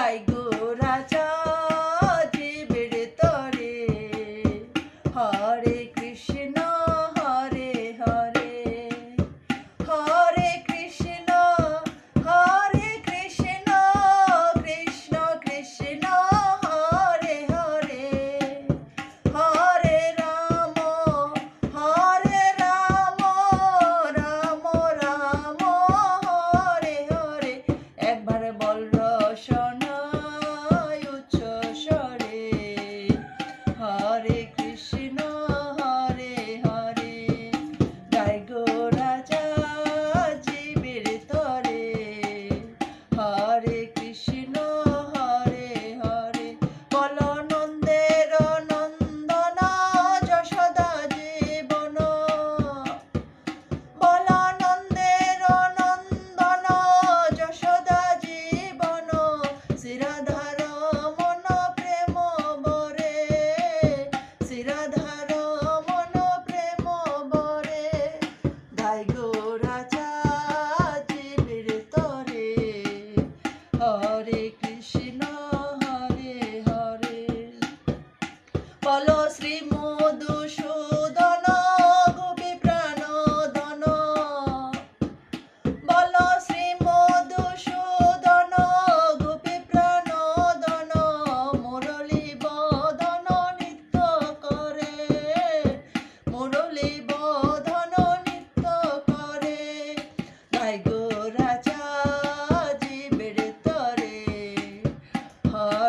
কোথায় গো রাজা জীবের তরে হরে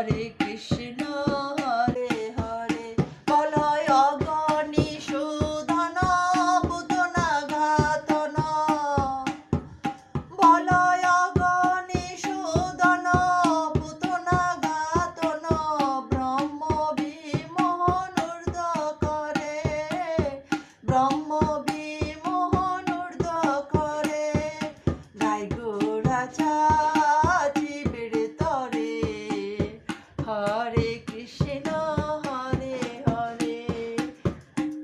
हरे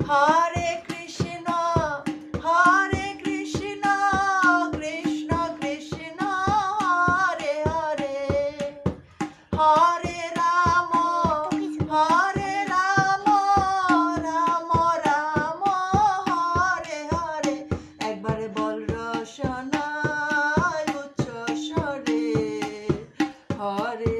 হরে কৃষ্ণ হরে কৃষ্ণ কৃষ্ণ কৃষ্ণ, হরে হরে। হরে রাম হরে রাম রাম রাম, হরে হরে। একবারে বল রসনা উচ্চ স্বরে, হরে